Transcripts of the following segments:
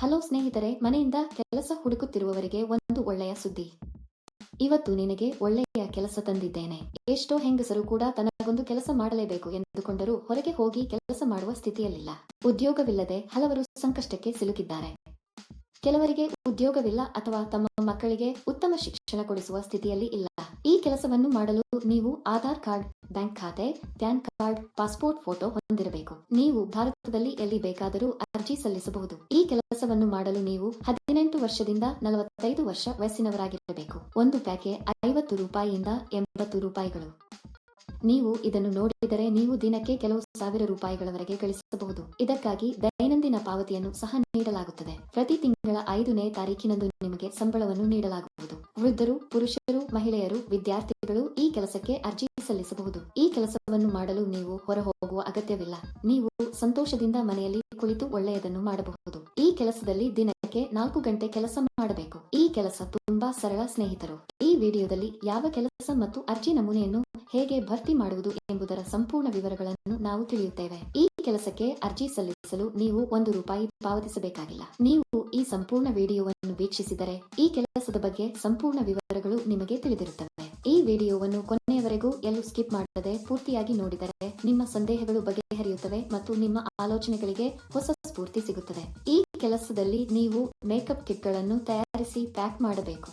Hello ಸ್ನೇಹಿತರೆ, ಮನೆಯಿಂದ ಕೆಲಸ ಹುಡುಕುತ್ತಿರುವವರಿಗೆ ಒಂದು ಒಳ್ಳೆಯ ಸುದ್ದಿ. ಇವತ್ತು ನಿನಗೆ ಒಳ್ಳೆಯ ಕೆಲಸ ತಂದಿದ್ದೇನೆ. ಎಷ್ಟೋ ಹೆಂಗಸರು ಕೂಡ ತನಗೊಂದು ಕೆಲಸ ಮಾಡಲೇಬೇಕು ಎಂದುಕೊಂಡರೂ ಹೊರಗೆ ಹೋಗಿ ಕೆಲಸ ಮಾಡುವ ಸ್ಥಿತಿಯಲ್ಲಿಲ್ಲ. ಉದ್ಯೋಗವಿಲ್ಲದೆ ಹಲವರು ಸಂಕಷ್ಟಕ್ಕೆ ಸಿಲುಕಿದ್ದಾರೆ. ಕೆಲವರಿಗೆ ಉದ್ಯೋಗವಿಲ್ಲ ಅಥವಾ ತಮ್ಮ ಮಕ್ಕಳಿಗೆ ಉತ್ತಮ ಶಿಕ್ಷಣ ಕೊಡಿಸುವ ಸ್ಥಿತಿಯಲ್ಲಿ ಇಲ್ಲ. ಈ ಕೆಲಸವನ್ನು ಮಾಡಲು ನೀವು ಆಧಾರ್ ಕಾರ್ಡ್ ಬ್ಯಾಂಕ್ ಖಾತೆ, ಪ್ಯಾನ್ ಕಾರ್ಡ್, ಪಾಸ್ಪೋರ್ಟ್ ಫೋಟೋ ಹೊಂದಿರಬೇಕು. ನೀವು ಭಾರತದಲ್ಲಿ ಎಲ್ಲಿ ಬೇಕಾದರೂ ಅರ್ಜಿ ಸಲ್ಲಿಸಬಹುದು. ಈ ಕೆಲಸವನ್ನು ಮಾಡಲು ನೀವು ಹದಿನೆಂಟು ವರ್ಷದಿಂದ ನಲವತ್ತೈದು ವರ್ಷ ವಯಸ್ಸಿನವರಾಗಿರಬೇಕು. ಒಂದು ಪ್ಯಾಕೆ ಐವತ್ತು ರೂಪಾಯಿಯಿಂದ ಎಂಬತ್ತು ರೂಪಾಯಿಗಳು. ನೀವು ಇದನ್ನು ನೋಡಿದರೆ ನೀವು ದಿನಕ್ಕೆ ಕೆಲವು ಸಾವಿರ ರೂಪಾಯಿಗಳವರೆಗೆ ಗಳಿಸಬಹುದು. ಇದಕ್ಕಾಗಿ ದೈನಂದಿನ ಪಾವತಿಯನ್ನು ಸಹ ನೀಡಲಾಗುತ್ತದೆ. ಪ್ರತಿ ತಿಂಗಳ ಐದನೇ ತಾರೀಕಿನಂದು ನಿಮಗೆ ಸಂಬಳವನ್ನು ನೀಡಲಾಗುವುದು. ವೃದ್ಧರು, ಪುರುಷರು, ಮಹಿಳೆಯರು, ವಿದ್ಯಾರ್ಥಿಗಳು ಈ ಕೆಲಸಕ್ಕೆ ಅರ್ಜಿ ಸಲ್ಲಿಸಬಹುದು. ಈ ಕೆಲಸವನ್ನು ಮಾಡಲು ನೀವು ಹೊರ ಹೋಗುವ ಅಗತ್ಯವಿಲ್ಲ. ನೀವು ಸಂತೋಷದಿಂದ ಮನೆಯಲ್ಲಿ ಕುಳಿತು ಒಳ್ಳೆಯದನ್ನು ಮಾಡಬಹುದು. ಈ ಕೆಲಸದಲ್ಲಿ ದಿನಕ್ಕೆ ನಾಲ್ಕು ಗಂಟೆ ಕೆಲಸ ಮಾಡಬೇಕು. ಈ ಕೆಲಸ ತುಂಬಾ ಸರಳ ಸ್ನೇಹಿತರು. ಈ ವಿಡಿಯೋದಲ್ಲಿ ಯಾವ ಕೆಲಸ ಮತ್ತು ಅರ್ಜಿ ನಮೂನೆಯನ್ನು ಹೇಗೆ ಭರ್ತಿ ಮಾಡುವುದು ಎಂಬುದರ ಸಂಪೂರ್ಣ ವಿವರಗಳನ್ನು ನಾವು ತಿಳಿಯುತ್ತೇವೆ. ಈ ಕೆಲಸಕ್ಕೆ ಅರ್ಜಿ ಸಲ್ಲಿಸಲು ನೀವು ಒಂದು ರೂಪಾಯಿ ಪಾವತಿಸಬೇಕಾಗಿಲ್ಲ. ನೀವು ಈ ಸಂಪೂರ್ಣ ವಿಡಿಯೋವನ್ನು ವೀಕ್ಷಿಸಿದರೆ ಈ ಕೆಲಸದ ಬಗ್ಗೆ ಸಂಪೂರ್ಣ ವಿವರಗಳು ನಿಮಗೆ ತಿಳಿದಿರುತ್ತವೆ. ಈ ವಿಡಿಯೋವನ್ನು ಕೊನೆಯವರೆಗೂ ಎಲ್ಲೂ ಸ್ಕಿಪ್ ಮಾಡದೆ ಪೂರ್ತಿಯಾಗಿ ನೋಡಿದರೆ ನಿಮ್ಮ ಸಂದೇಹಗಳು ಬಗೆಹರಿಯುತ್ತವೆ ಮತ್ತು ನಿಮ್ಮ ಆಲೋಚನೆಗಳಿಗೆ ಹೊಸ ಸ್ಫೂರ್ತಿ ಸಿಗುತ್ತದೆ. ಈ ಕೆಲಸದಲ್ಲಿ ನೀವು ಮೇಕಪ್ ಕಿಟ್ಗಳನ್ನು ತಯಾರಿಸಿ ಪ್ಯಾಕ್ ಮಾಡಬೇಕು.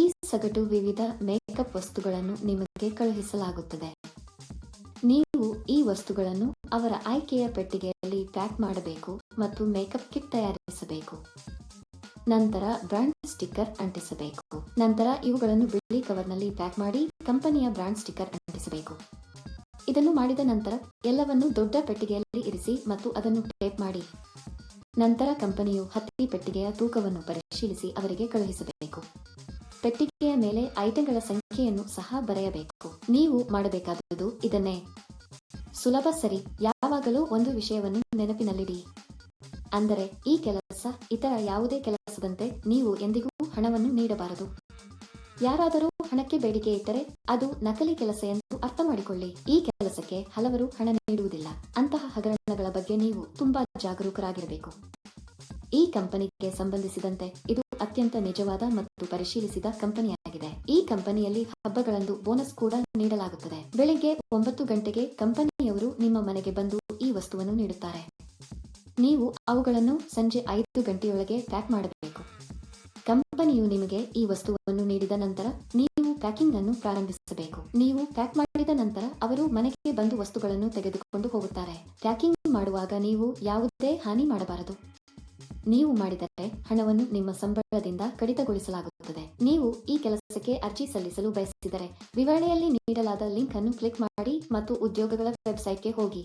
ಈ ಸಗಟು ವಿವಿಧ ಮೇಕಪ್ ವಸ್ತುಗಳನ್ನು ನಿಮಗೆ ಕಳುಹಿಸಲಾಗುತ್ತದೆ. ನೀವು ಈ ವಸ್ತುಗಳನ್ನು ಅವರ ಆಯ್ಕೆಯ ಪೆಟ್ಟಿಗೆಯಲ್ಲಿ ಪ್ಯಾಕ್ ಮಾಡಬೇಕು ಮತ್ತು ಮೇಕಪ್ ಕಿಟ್ ತಯಾರಿಸಬೇಕು. ನಂತರ ಬ್ರಾಂಡ್ ಸ್ಟಿಕ್ಕರ್ ಅಂಟಿಸಬೇಕು. ನಂತರ ಇವುಗಳನ್ನು ಬಿಳಿ ಕವರ್ನಲ್ಲಿ ಪ್ಯಾಕ್ ಮಾಡಿ ಕಂಪನಿಯ ಬ್ರಾಂಡ್ ಸ್ಟಿಕ್ಕರ್ ಅಂಟಿಸಬೇಕು. ಇದನ್ನು ಮಾಡಿದ ನಂತರ ಎಲ್ಲವನ್ನು ದೊಡ್ಡ ಪೆಟ್ಟಿಗೆಯಲ್ಲಿ ಇರಿಸಿ ಮತ್ತು ಅದನ್ನು ಟೇಪ್ ಮಾಡಿ. ನಂತರ ಕಂಪನಿಯು ಹತ್ತಿ ಪೆಟ್ಟಿಗೆಯ ತೂಕವನ್ನು ಪರಿಶೀಲಿಸಿ ಅವರಿಗೆ ಕಳುಹಿಸಬೇಕು. ಪೆಟ್ಟಿಗೆಯ ಮೇಲೆ ಐಟಂಗಳ ಸಂಖ್ಯೆಯನ್ನು ಸಹ ಬರೆಯಬೇಕು. ನೀವು ಮಾಡಬೇಕಾದದ್ದು ಇದನ್ನೇ. ಸುಲಭ ಸರಿ, ಯಾವಾಗಲೂ ಒಂದು ವಿಷಯವನ್ನು ನೆನಪಿನಲ್ಲಿಡಿ. ಅಂದರೆ ಈ ಕೆಲಸ ಇತರ ಯಾವುದೇ ಕೆಲಸದಂತೆ ನೀವು ಎಂದಿಗೂ ಹಣವನ್ನು ನೀಡಬಾರದು. ಯಾರಾದರೂ ಹಣಕ್ಕೆ ಬೇಡಿಕೆ ಇಟ್ಟರೆ ಅದು ನಕಲಿ ಕೆಲಸ ಎಂದು ಅರ್ಥ ಮಾಡಿಕೊಳ್ಳಿ ಈ ಕೆಲಸಕ್ಕೆ ಹಲವರು ಹಣ ನೀಡುವುದಿಲ್ಲ. ಅಂತಹ ಹಗರಣಗಳ ಬಗ್ಗೆ ನೀವು ತುಂಬಾ ಜಾಗರೂಕರಾಗಿರಬೇಕು. ಈ ಕಂಪನಿಗೆ ಸಂಬಂಧಿಸಿದಂತೆ ಇದು ಅತ್ಯಂತ ನಿಜವಾದ ಮತ್ತು ಪರಿಶೀಲಿಸಿದ ಕಂಪನಿಯಾಗಿದೆ. ಈ ಕಂಪನಿಯಲ್ಲಿ ಹಬ್ಬಗಳಂದು ಬೋನಸ್ ಕೂಡ ನೀಡಲಾಗುತ್ತದೆ. ಬೆಳಿಗ್ಗೆ ಒಂಬತ್ತು ಗಂಟೆಗೆ ಕಂಪನಿಯವರು ನಿಮ್ಮ ಮನೆಗೆ ಬಂದು ಈ ವಸ್ತುವನ್ನು ನೀಡುತ್ತಾರೆ. ನೀವು ಅವುಗಳನ್ನು ಸಂಜೆ ಐದು ಗಂಟೆಯೊಳಗೆ ಪ್ಯಾಕ್ ಮಾಡಬೇಕು. ಕಂಪನಿಯು ನಿಮಗೆ ಈ ವಸ್ತುವನ್ನು ನೀಡಿದ ನಂತರ ನೀವು ಪ್ಯಾಕಿಂಗ್ ಅನ್ನು ಪ್ರಾರಂಭಿಸಬೇಕು. ನೀವು ಪ್ಯಾಕ್ ಮಾಡಿದ ನಂತರ ಅವರು ಮನೆಗೆ ಬಂದು ವಸ್ತುಗಳನ್ನು ತೆಗೆದುಕೊಂಡು ಹೋಗುತ್ತಾರೆ. ಪ್ಯಾಕಿಂಗ್ ಮಾಡುವಾಗ ನೀವು ಯಾವುದೇ ಹಾನಿ ಮಾಡಬಾರದು. ನೀವು ಮಾಡಿದರೆ ಹಣವನ್ನು ನಿಮ್ಮ ಸಂಬಳದಿಂದ ಕಡಿತಗೊಳಿಸಲಾಗುತ್ತದೆ. ನೀವು ಈ ಕೆಲಸಕ್ಕೆ ಅರ್ಜಿ ಸಲ್ಲಿಸಲು ಬಯಸಿದರೆ ವಿವರಣೆಯಲ್ಲಿ ನೀಡಲಾದ ಲಿಂಕ್ ಅನ್ನು ಕ್ಲಿಕ್ ಮಾಡಿ ಮತ್ತು ಉದ್ಯೋಗಗಳ ವೆಬ್ಸೈಟ್ಗೆ ಹೋಗಿ.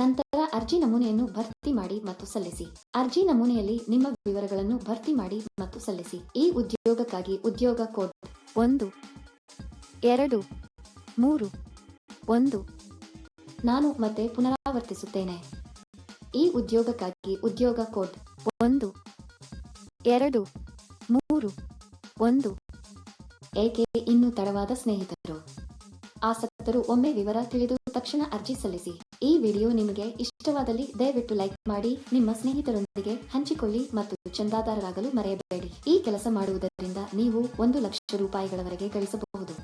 ನಂತರ ಅರ್ಜಿ ನಮೂನೆಯನ್ನು ಭರ್ತಿ ಮಾಡಿ ಮತ್ತು ಸಲ್ಲಿಸಿ. ಅರ್ಜಿ ನಮೂನೆಯಲ್ಲಿ ನಿಮ್ಮ ವಿವರಗಳನ್ನು ಭರ್ತಿ ಮಾಡಿ ಮತ್ತು ಸಲ್ಲಿಸಿ. ಈ ಉದ್ಯೋಗಕ್ಕಾಗಿ ಉದ್ಯೋಗ ಕೋಡ್ ಒಂದು, ಎರಡು, ಮೂರು, ಒಂದು, ನಾನು ಮತ್ತೆ ಪುನರಾವರ್ತಿಸುತ್ತೇನೆ. ಈ ಉದ್ಯೋಗಕ್ಕಾಗಿ ಉದ್ಯೋಗ ಕೋಡ್ ಒಂದು, ಎರಡು, ಮೂರು, ಒಂದು, ಏಕೆ ಇನ್ನೂ ತಡವಾದ ಸ್ನೇಹಿತರು? ಆಸಕ್ತರು ಒಮ್ಮೆ ವಿವರ ತಿಳಿದು ತಕ್ಷಣ ಅರ್ಜಿ ಸಲ್ಲಿಸಿ. ಈ ವಿಡಿಯೋ ನಿಮಗೆ ಇಷ್ಟವಾದಲ್ಲಿ ದಯವಿಟ್ಟು ಲೈಕ್ ಮಾಡಿ, ನಿಮ್ಮ ಸ್ನೇಹಿತರೊಂದಿಗೆ ಹಂಚಿಕೊಳ್ಳಿ ಮತ್ತು ಚಂದಾದಾರರಾಗಲು ಮರೆಯಬೇಡಿ. ಈ ಕೆಲಸ ಮಾಡುವುದರಿಂದ ನೀವು ಒಂದು ಲಕ್ಷ ರೂಪಾಯಿಗಳವರೆಗೆ ಗಳಿಸಬಹುದು.